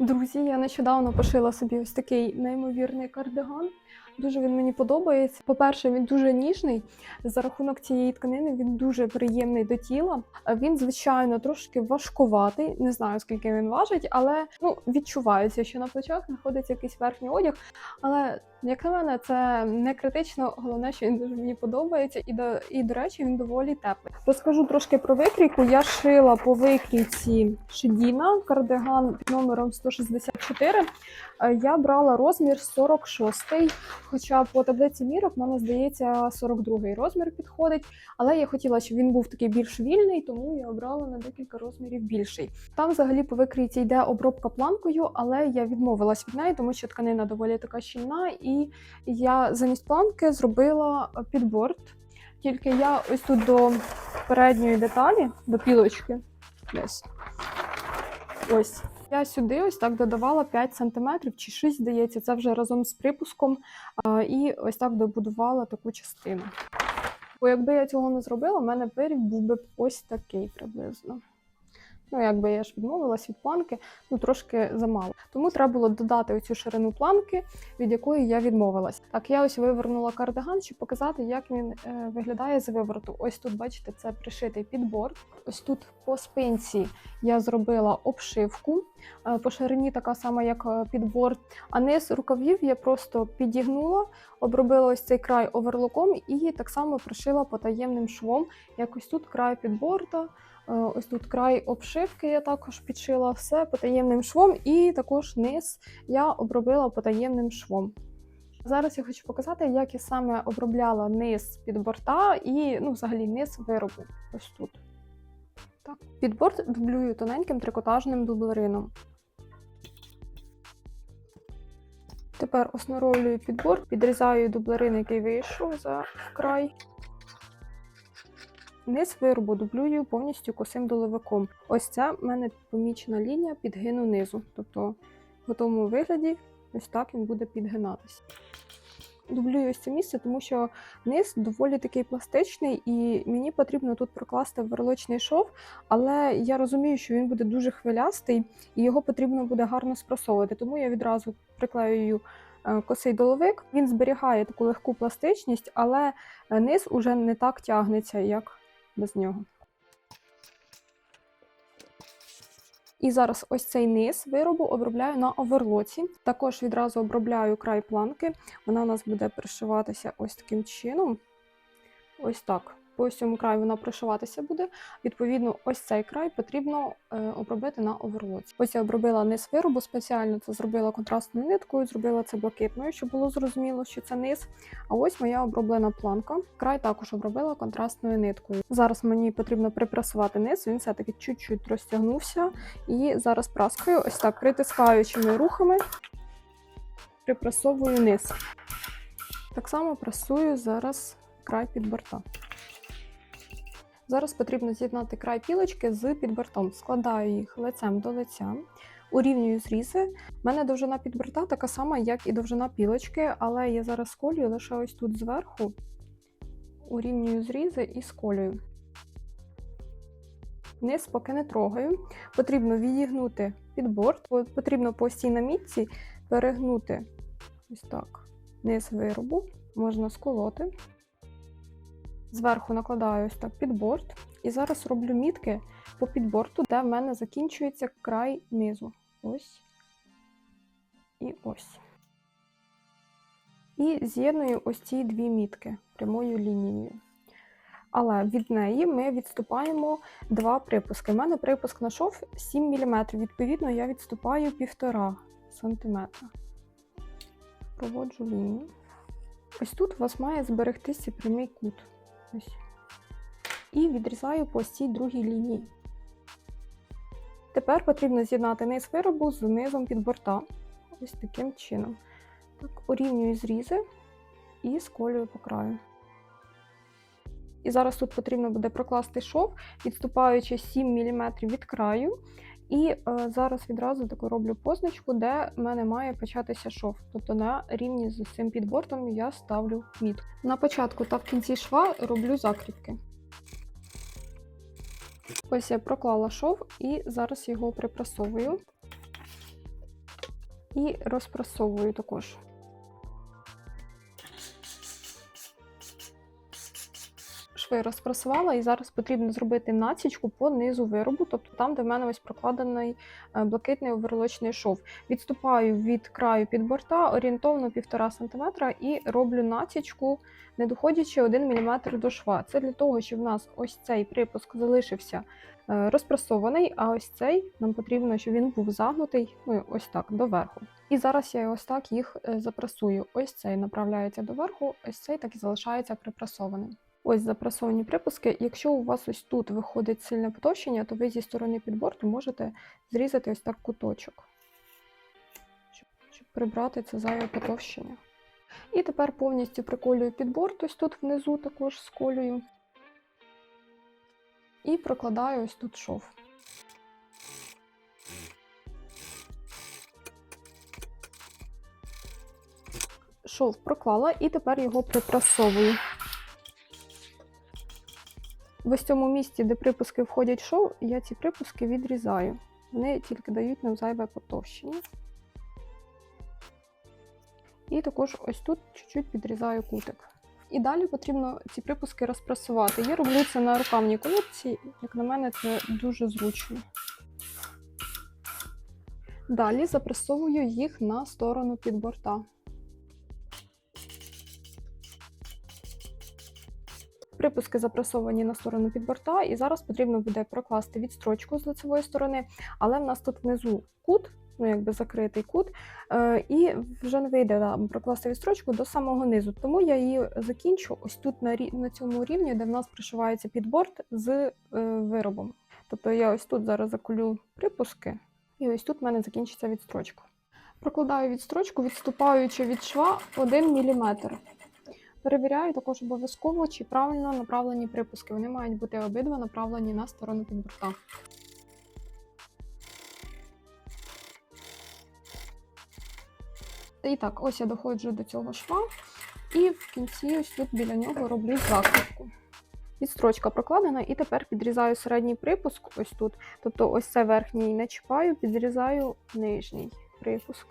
Друзі, я нещодавно пошила собі ось такий неймовірний кардиган. Дуже він мені подобається. По-перше, він дуже ніжний. За рахунок цієї тканини він дуже приємний до тіла. Він, звичайно, трошки важкуватий. Не знаю, скільки він важить, але ну відчувається, що на плечах знаходиться якийсь верхній одяг. Але як на мене, це не критично. Головне, що він дуже мені подобається, і до і до речі, він доволі теплий. Розкажу трошки про викрійку. Я шила по викрійці Шедіна кардиган номером 164. Е, Я брала розмір 46, хоча по таблиці мірок, в мене здається, 42 розмір підходить. Але я хотіла, щоб він був такий більш вільний, тому я обрала на декілька розмірів більший. Там взагалі по викрійці йде обробка планкою, але я відмовилась від неї, тому що тканина доволі така щільна, і я замість планки зробила підборд. Тільки я ось тут до передньої деталі, до пілочки, десь. Ось. Я сюди ось так додавала 5 см чи 6, здається, це вже разом з припуском. І ось так добудувала таку частину. Бо якби я цього не зробила, в мене виріб був би ось такий приблизно. Ну, якби я ж відмовилась від планки, ну трошки замало. Тому треба було додати оцю ширину планки, від якої я відмовилась. Так, я ось вивернула кардиган, щоб показати, як він е, виглядає з вивороту. Ось тут, бачите, це пришитий підбор. Ось тут по спинці я зробила обшивку. Е, по ширині така сама, як е, підбор. А низ рукавів я просто підігнула, обробила ось цей край оверлоком і так само пришила потаємним швом. Якось тут край підборда. Е, Ось тут край обшивки я також підшила все потаємним швом, і також низ я обробила потаємним швом. Зараз я хочу показати, як я саме обробляла низ під борта і ну, взагалі низ виробу. Ось тут. Так. Підборд дублюю тоненьким трикотажним дублерином. Тепер оснаровлюю підбор, підрізаю дублерин, який вийшов за край. Низ виробу дублюю повністю косим доловиком. Ось це в мене помічена лінія підгину низу. Тобто в готовому вигляді ось так він буде підгинатися. Дублюю ось це місце, тому що низ доволі такий пластичний, і мені потрібно тут прокласти верлочний шов, але я розумію, що він буде дуже хвилястий і його потрібно буде гарно спрасовувати. Тому я відразу приклеюю е, косий доловик. Він зберігає таку легку пластичність, але е, низ уже не так тягнеться, як без нього. І зараз ось цей низ виробу обробляю на оверлоці. Також відразу обробляю край планки. Вона у нас буде пришиватися ось таким чином. Ось так. По ось цьому краю вона пришиватися буде. Відповідно, ось цей край потрібно е, обробити на оверлоці. Ось я обробила низ виробу, спеціально це зробила контрастною ниткою, зробила це блакитною, щоб було зрозуміло, що це низ. А ось моя оброблена планка. Край також обробила контрастною ниткою. Зараз мені потрібно припрасувати низ, він все-таки чуть-чуть розтягнувся. І зараз праскою, ось так притискаючими рухами, припрасовую низ. Так само прасую зараз край під борта. Зараз потрібно з'єднати край пілочки з підбортом. Складаю їх лицем до лиця, урівнюю зрізи. У мене довжина підборта така сама, як і довжина пілочки, але я зараз сколюю лише ось тут зверху, урівнюю зрізи і сколюю. Низ поки не трогаю. Потрібно відігнути підборд, От потрібно по ось цій намітці перегнути ось так низ виробу, можна сколоти. Зверху накладаю ось так підборд. І зараз роблю мітки по підборту, де в мене закінчується край низу. Ось і ось. І з'єдную ось ці дві мітки прямою лінією. Але від неї ми відступаємо два припуски. У мене припуск на шов 7 мм. Відповідно, я відступаю 1,5 см. Проводжу лінію. Ось тут у вас має зберегтися прямий кут. І відрізаю по ось цій другій лінії. Тепер потрібно з'єднати низ виробу з низом під борта. Ось таким чином. Так, урівнюю зрізи і сколюю по краю. І зараз тут потрібно буде прокласти шов, відступаючи 7 мм від краю. І е, зараз відразу таку роблю позначку, де в мене має початися шов. Тобто на рівні з цим підбортом я ставлю мітку. На початку та в кінці шва роблю закріпки. Ось я проклала шов і зараз його припрасовую. і розпрасовую також. Шви розпрасувала, і зараз потрібно зробити насічку по низу виробу, тобто там, де в мене ось прокладений е, блакитний оверлочний шов. Відступаю від краю під борта орієнтовно 1,5 см і роблю насічку, не доходячи 1 мм до шва. Це для того, щоб в нас ось цей припуск залишився е, розпрасований, а ось цей нам потрібно, щоб він був загнутий ну, ось так доверху. І зараз я ось так їх е, запрасую. Ось цей направляється доверху, ось цей так і залишається припрасованим. Ось запрасовані припуски. Якщо у вас ось тут виходить сильне потовщення, то ви зі сторони підборту можете зрізати ось так куточок, щоб, прибрати це зайве потовщення. І тепер повністю приколюю підборт, ось тут внизу також сколюю. І прокладаю ось тут шов. Шов проклала і тепер його припрасовую. В ось цьому місці, де припуски входять шов, я ці припуски відрізаю. Вони тільки дають нам зайве потовщення. І також ось тут чуть-чуть підрізаю кутик. І далі потрібно ці припуски розпрасувати. Я роблю це на рукавній колодці, як на мене, це дуже зручно. Далі запресовую їх на сторону під Припуски запресовані на сторону під борта, і зараз потрібно буде прокласти відстрочку з лицевої сторони, але в нас тут внизу кут, ну якби закритий кут, е, і вже не вийде да, прокласти відстрочку до самого низу. Тому я її закінчу ось тут на, на цьому рівні, де в нас пришивається підборт з е, виробом. Тобто я ось тут зараз заколю припуски, і ось тут в мене закінчиться відстрочка. Прокладаю відстрочку, відступаючи від шва 1 мм. Перевіряю також обов'язково, чи правильно направлені припуски. Вони мають бути обидва направлені на сторону підборта. І так, ось я доходжу до цього шва, і в кінці ось тут біля нього роблю закріпку. Відстрочка прокладена, і тепер підрізаю середній припуск ось тут. Тобто ось це верхній не чіпаю, підрізаю нижній припуск.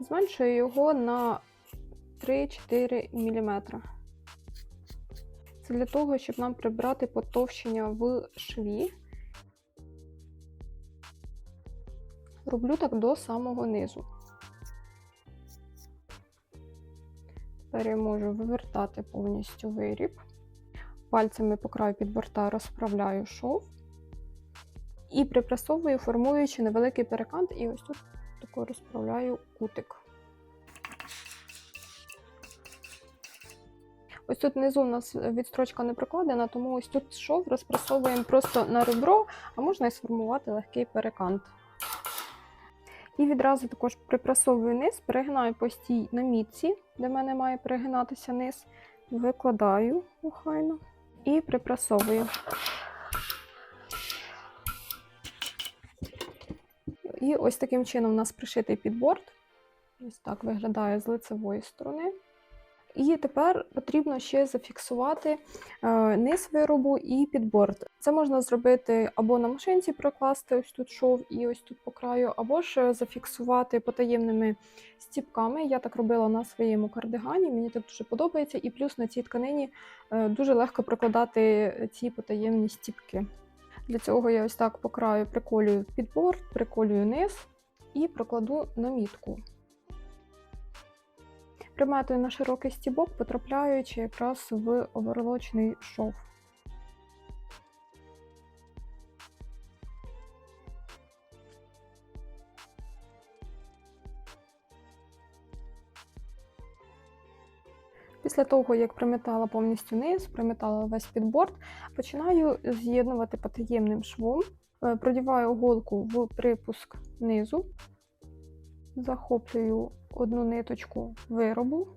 Зменшую його на 3-4 мм. Це для того, щоб нам прибрати потовщення в шві. Роблю так до самого низу. Тепер я можу вивертати повністю виріб. Пальцями по краю підборта розправляю шов і припресовую, формуючи невеликий перекант, і ось тут тако розправляю кутик. Ось тут внизу у нас відстрочка не прокладена, тому ось тут шов розпресовуємо просто на ребро, а можна і сформувати легкий перекант. І відразу також припресовую низ, перегинаю постій на мітці, де в мене має перегинатися низ, викладаю охайно і припресовую. І ось таким чином у нас пришитий підборд. Ось так виглядає з лицевої сторони. І тепер потрібно ще зафіксувати е, низ виробу і підборд. Це можна зробити або на машинці прокласти ось тут шов і ось тут по краю, або ж зафіксувати потаємними стіпками. Я так робила на своєму кардигані, мені так дуже подобається, і плюс на цій тканині е, дуже легко прокладати ці потаємні стіпки. Для цього я ось так по краю приколюю підборд, приколюю низ і прокладу намітку приметую на широкий стібок, потрапляючи якраз в оверлочний шов. Після того, як примітала повністю низ, примітала весь підборд, починаю з'єднувати потаємним швом, Е, продіваю голку в припуск низу, захоплюю одну ниточку виробу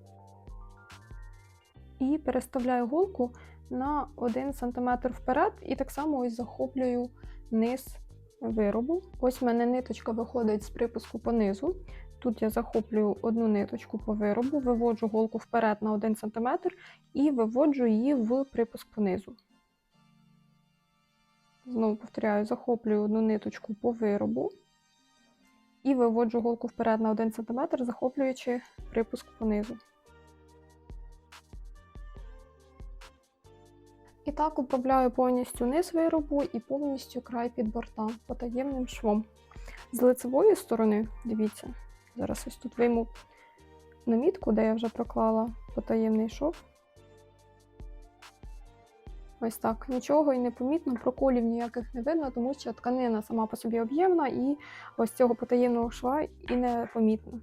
і переставляю голку на 1 см вперед, і так само ось захоплюю низ виробу. Ось в мене ниточка виходить з припуску по низу. Тут я захоплюю одну ниточку по виробу, виводжу голку вперед на 1 см і виводжу її в припуск по низу. Знову повторяю, захоплюю одну ниточку по виробу і виводжу голку вперед на 1 см, захоплюючи припуск понизу. І так управляю повністю низ виробу і повністю край під бортом потаємним швом. З лицевої сторони, дивіться, зараз ось тут вийму намітку, де я вже проклала потаємний шов. Ось так, нічого і не помітно, проколів ніяких не видно, тому що тканина сама по собі об'ємна і ось цього потаємного шва і не помітно.